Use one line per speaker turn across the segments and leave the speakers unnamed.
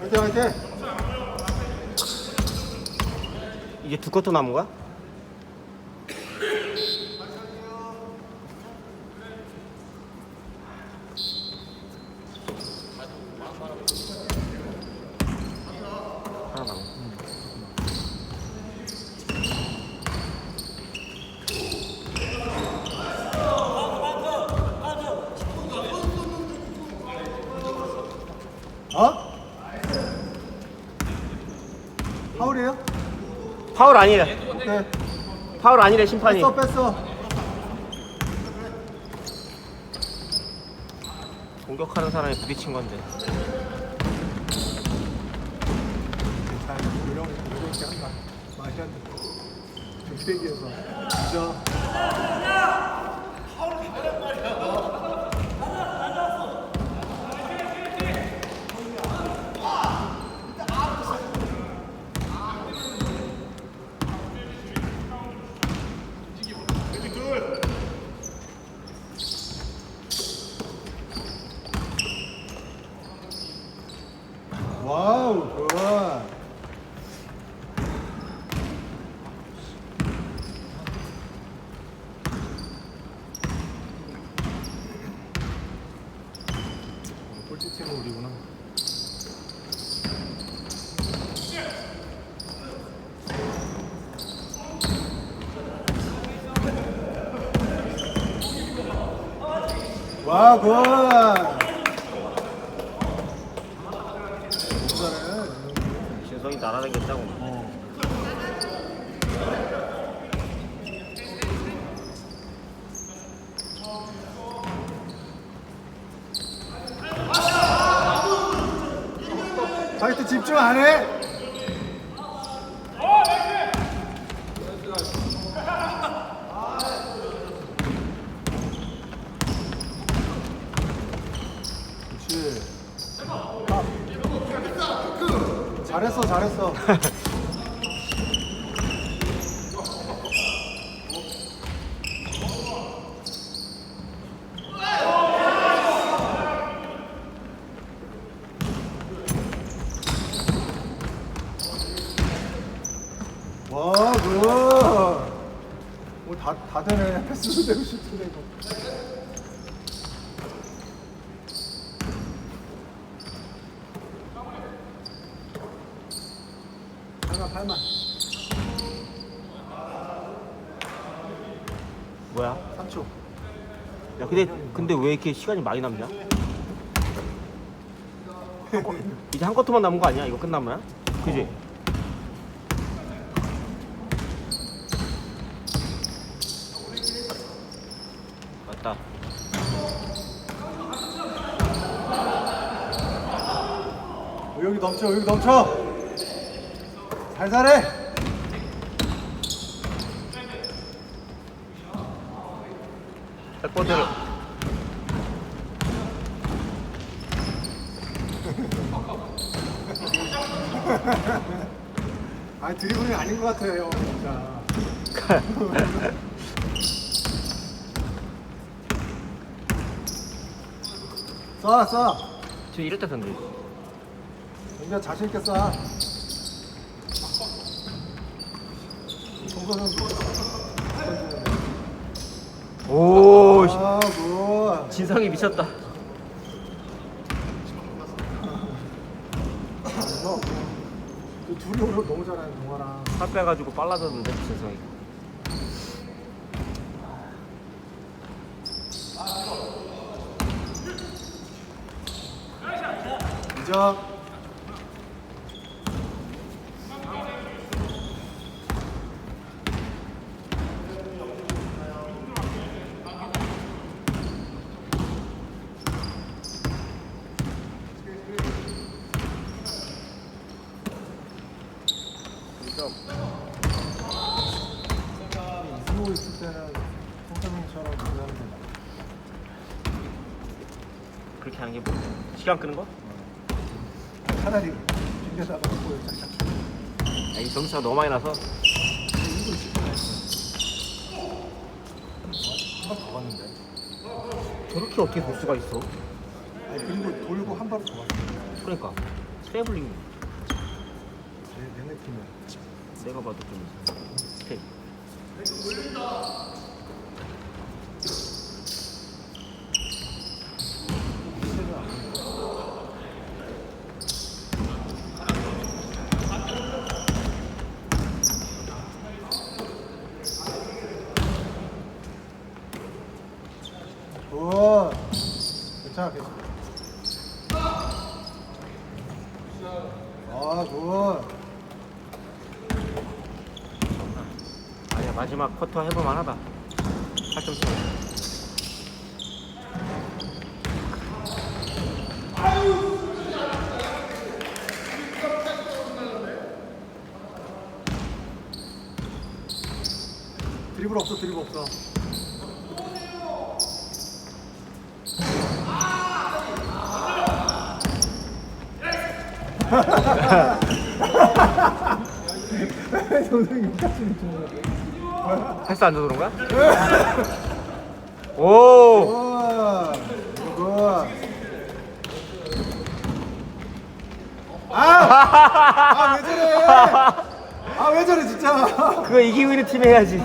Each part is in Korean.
화이팅 화이팅
이제 두 쿼터 남은 거야? 하나 남은
어? 파울이에요?
파울 아니래.
오케이
파울 아니래 심판이.
뺐어 뺐어.
공격하는 사람이 부딪힌 건데.
잘 요령 요령있게 한다. 말이 안 돼 중세기에서. 진짜 와우 좋아 꼴찌팀은 우리구나 와 굿!
진성이 날아다녔다고
어. 파이트 집중 안 해? 그렇지. 잘했어, 잘했어. 와, 굿. 뭐 다, 다 되네. 패스도 되고 되고. 팔만, 팔만.
뭐야?
3초.
야 근데 근데 왜 이렇게 시간이 많이 남냐? 이제 한 쿼터만 남은 거 아니야? 이거 끝나면? 그지? 맞다.
여기 넘쳐, 여기 넘쳐. 살살해.
백보드를
아니 드리블이 아닌 것 같아요, 진짜. 쏴, 쏴.
지금 이럴 때 던지.
굉장히 자신 있게 쏴.
오, 씨.
아, 뭐.
진성이 미쳤다.
너, 그 둘이 오늘 너무 잘하는 동아랑.
살 빼가지고 빨라졌는데 진성이.
이적. 이승우 있을 때는 송성민처럼 그러는 게
그렇게 하는 게 뭐? 시간 끄는 거?
차라리 골 착착.
야, 이 점수가 너무 많이 나서
이거 봤는데.
저렇게 어떻게 볼 수가 있어?
아니 그리고 돌고 한 발을 더 봤어.
그러니까 트래블링
얘- 얘네 팀은
내가 봐도 좀 스텝.
굿. 괜찮아. 아, 굿.
아니야 마지막 쿼터 해볼만 하다 8점 차
드리블 없어, 드리블 없어. 선생님 욕하시는 중.
패스 안 줘서 그런가? 오!
굿. 굿. 아! 아, 왜 저래? 아, 왜 저래, 진짜.
그거 이기고 있는 팀 해야지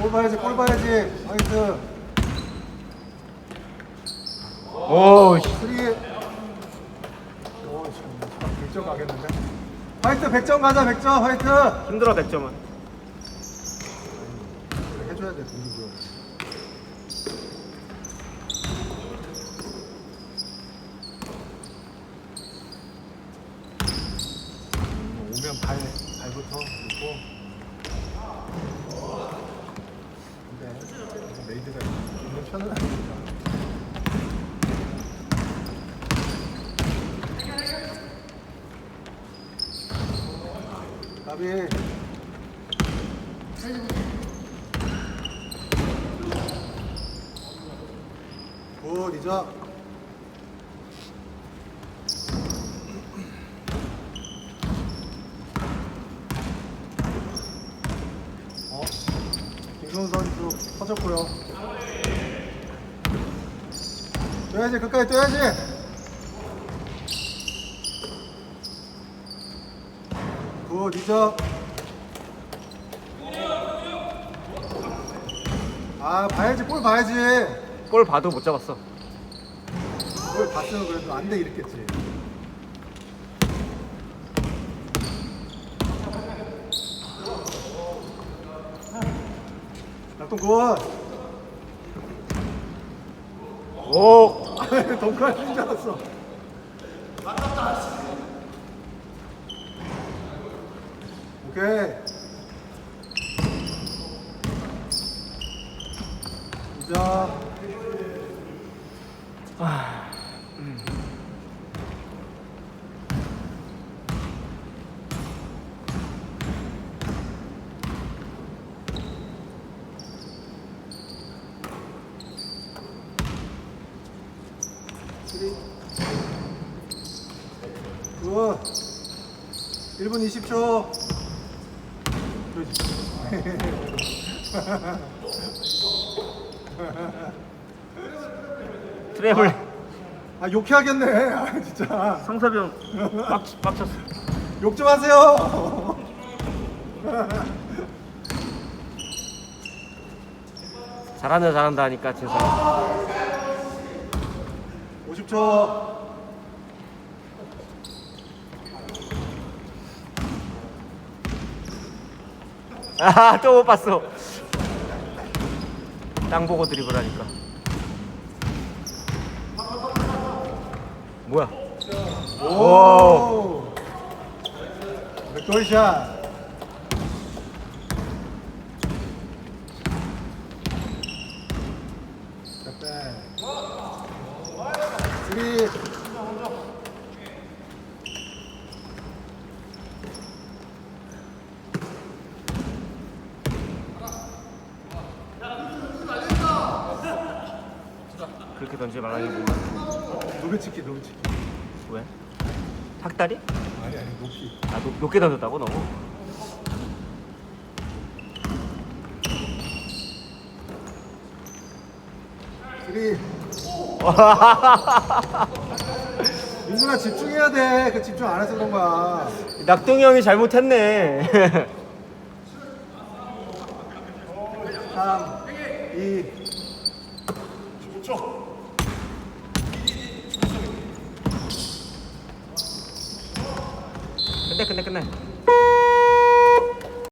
골 봐야지, 골 봐야지. 화이트.
오 씨.
쓰리. 오, 지금 100점 가겠는데? 화이트 100점 가자, 100점, 화이트.
힘들어 100점은
그래, 해줘야 돼, 동기부여. 음, 오면 발, 발부터 놓고. 근데 메이드가 있는 편은 아니니 까. 가비. 굿, 이적. 어? 김성훈 선수 터졌고요. 뛰어야지, 끝까지 뛰어야지. 굿, 이적. 아, 봐야지, 볼 봐야지.
골 봐도 못 잡았어
뭘 봤으면 그래도 안 돼 이랬겠지. 낙동 굿.
오!
덩크할 줄 알았어. 오케이. 자. 쓰리. 굿. 1분 20초.
트래블
아 욕해야겠네. 아 진짜.
형 빡, 빡쳤어
욕 좀 하세요.
잘한다 잘한다 하니까 진짜
50초.
아 또 못 봤어 땅 보고 드리블 하니까 뭐야
오. 백돌샷. 쓰리.
그렇게 던지지 말라니 뭐
노베치키 노베치키.
왜? 탁다리?
아니 아니 높이.
아 높, 높게 던졌다고 너무?
3 민준아 집중해야 돼그 집중 안 해서 그런 거야
낙동이 형이 잘못했네
3 2
くないくないくない